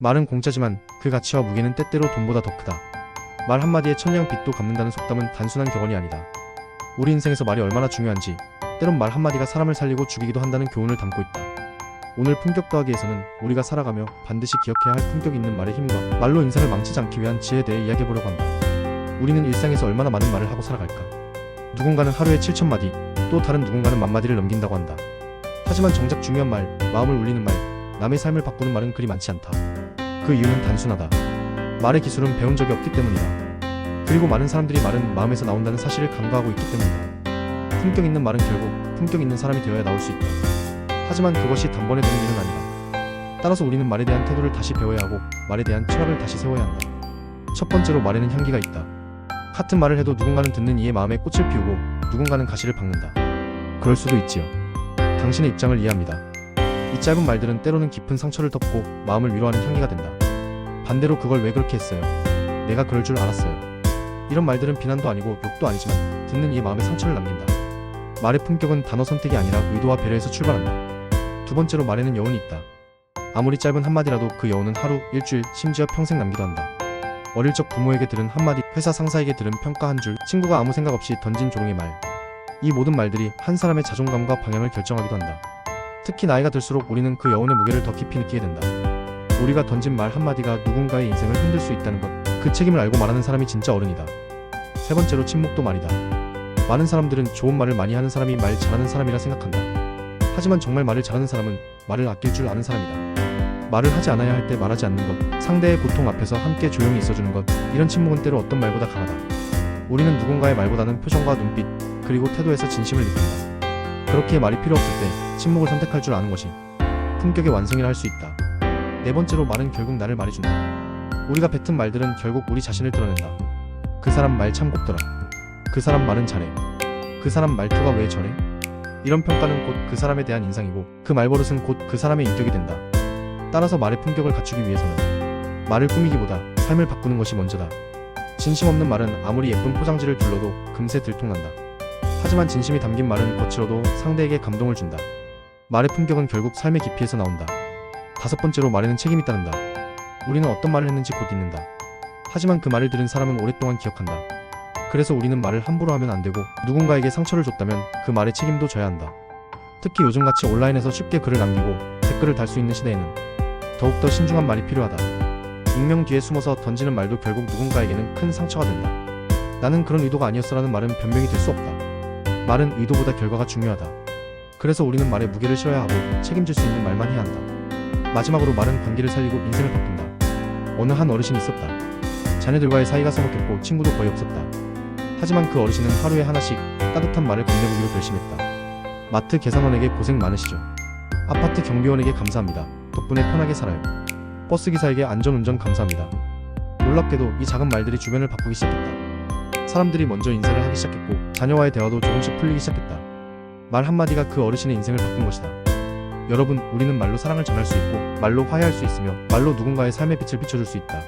말은 공짜지만 그 가치와 무게는 때때로 돈보다 더 크다. 말 한마디에 천냥 빚도 갚는다는 속담은 단순한 격언이 아니다. 우리 인생에서 말이 얼마나 중요한지 때론 말 한마디가 사람을 살리고 죽이기도 한다는 교훈을 담고 있다. 오늘 품격 더하기에서는 우리가 살아가며 반드시 기억해야 할 품격 있는 말의 힘과 말로 인생을 망치지 않기 위한 지혜에 대해 이야기해보려고 한다. 우리는 일상에서 얼마나 많은 말을 하고 살아갈까? 누군가는 하루에 7천 마디, 또 다른 누군가는 만 마디를 넘긴다고 한다. 하지만 정작 중요한 말, 마음을 울리는 말, 남의 삶을 바꾸는 말은 그리 많지 않다. 그 이유는 단순하다. 말의 기술은 배운 적이 없기 때문이다. 그리고 많은 사람들이 말은 마음에서 나온다는 사실을 간과하고 있기 때문이다. 품격 있는 말은 결국 품격 있는 사람이 되어야 나올 수 있다. 하지만 그것이 단번에 되는 일은 아니다. 따라서 우리는 말에 대한 태도를 다시 배워야 하고 말에 대한 철학을 다시 세워야 한다. 첫 번째로 말에는 향기가 있다. 같은 말을 해도 누군가는 듣는 이의 마음에 꽃을 피우고 누군가는 가시를 박는다. 그럴 수도 있지요. 당신의 입장을 이해합니다. 이 짧은 말들은 때로는 깊은 상처를 덮고 마음을 위로하는 향기가 된다. 반대로 그걸 왜 그렇게 했어요? 내가 그럴 줄 알았어요. 이런 말들은 비난도 아니고 욕도 아니지만 듣는 이의 마음에 상처를 남긴다. 말의 품격은 단어 선택이 아니라 의도와 배려에서 출발한다. 두 번째로 말에는 여운이 있다. 아무리 짧은 한마디라도 그 여운은 하루, 일주일, 심지어 평생 남기도 한다. 어릴 적 부모에게 들은 한마디, 회사 상사에게 들은 평가 한 줄, 친구가 아무 생각 없이 던진 조롱의 말. 이 모든 말들이 한 사람의 자존감과 방향을 결정하기도 한다. 특히 나이가 들수록 우리는 그 여운의 무게를 더 깊이 느끼게 된다. 우리가 던진 말 한마디가 누군가의 인생을 흔들 수 있다는 것, 그 책임을 알고 말하는 사람이 진짜 어른이다. 세 번째로 침묵도 말이다. 많은 사람들은 좋은 말을 많이 하는 사람이 말 잘하는 사람이라 생각한다. 하지만 정말 말을 잘하는 사람은 말을 아낄 줄 아는 사람이다. 말을 하지 않아야 할 때 말하지 않는 것, 상대의 고통 앞에서 함께 조용히 있어주는 것, 이런 침묵은 때로 어떤 말보다 강하다. 우리는 누군가의 말보다는 표정과 눈빛, 그리고 태도에서 진심을 느낀다. 그렇게 말이 필요 없을 때 침묵을 선택할 줄 아는 것이 품격의 완성이라 할 수 있다. 네 번째로 말은 결국 나를 말해준다. 우리가 뱉은 말들은 결국 우리 자신을 드러낸다. 그 사람 말 참 곱더라. 그 사람 말은 잘해. 그 사람 말투가 왜 저래? 이런 평가는 곧 그 사람에 대한 인상이고 그 말버릇은 곧 그 사람의 인격이 된다. 따라서 말의 품격을 갖추기 위해서는 말을 꾸미기보다 삶을 바꾸는 것이 먼저다. 진심 없는 말은 아무리 예쁜 포장지를 둘러도 금세 들통난다. 하지만 진심이 담긴 말은 겉으로도 상대에게 감동을 준다. 말의 품격은 결국 삶의 깊이에서 나온다. 다섯 번째로 말에는 책임이 따른다. 우리는 어떤 말을 했는지 곧 잊는다. 하지만 그 말을 들은 사람은 오랫동안 기억한다. 그래서 우리는 말을 함부로 하면 안 되고 누군가에게 상처를 줬다면 그 말의 책임도 져야 한다. 특히 요즘같이 온라인에서 쉽게 글을 남기고 댓글을 달 수 있는 시대에는 더욱더 신중한 말이 필요하다. 익명 뒤에 숨어서 던지는 말도 결국 누군가에게는 큰 상처가 된다. 나는 그런 의도가 아니었어라는 말은 변명이 될 수 없다. 말은 의도보다 결과가 중요하다. 그래서 우리는 말에 무게를 실어야 하고 책임질 수 있는 말만 해야 한다. 마지막으로 말은 관계를 살리고 인생을 바꾼다. 어느 한 어르신이 있었다. 자녀들과의 사이가 서먹했고 친구도 거의 없었다. 하지만 그 어르신은 하루에 하나씩 따뜻한 말을 건네보기로 결심했다. 마트 계산원에게 고생 많으시죠. 아파트 경비원에게 감사합니다. 덕분에 편하게 살아요. 버스 기사에게 안전운전 감사합니다. 놀랍게도 이 작은 말들이 주변을 바꾸기 시작했다. 사람들이 먼저 인사를 하기 시작했고 자녀와의 대화도 조금씩 풀리기 시작했다. 말 한마디가 그 어르신의 인생을 바꾼 것이다. 여러분, 우리는 말로 사랑을 전할 수 있고 말로 화해할 수 있으며 말로 누군가의 삶의 빛을 비춰줄 수 있다.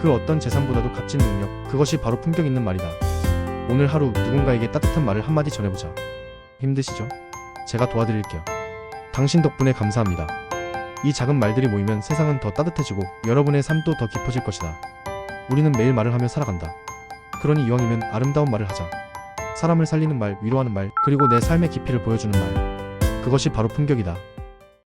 그 어떤 재산보다도 값진 능력, 그것이 바로 품격 있는 말이다. 오늘 하루 누군가에게 따뜻한 말을 한마디 전해보자. 힘드시죠? 제가 도와드릴게요. 당신 덕분에 감사합니다. 이 작은 말들이 모이면 세상은 더 따뜻해지고 여러분의 삶도 더 깊어질 것이다. 우리는 매일 말을 하며 살아간다. 그러니 이왕이면 아름다운 말을 하자. 사람을 살리는 말, 위로하는 말, 그리고 내 삶의 깊이를 보여주는 말. 그것이 바로 품격이다.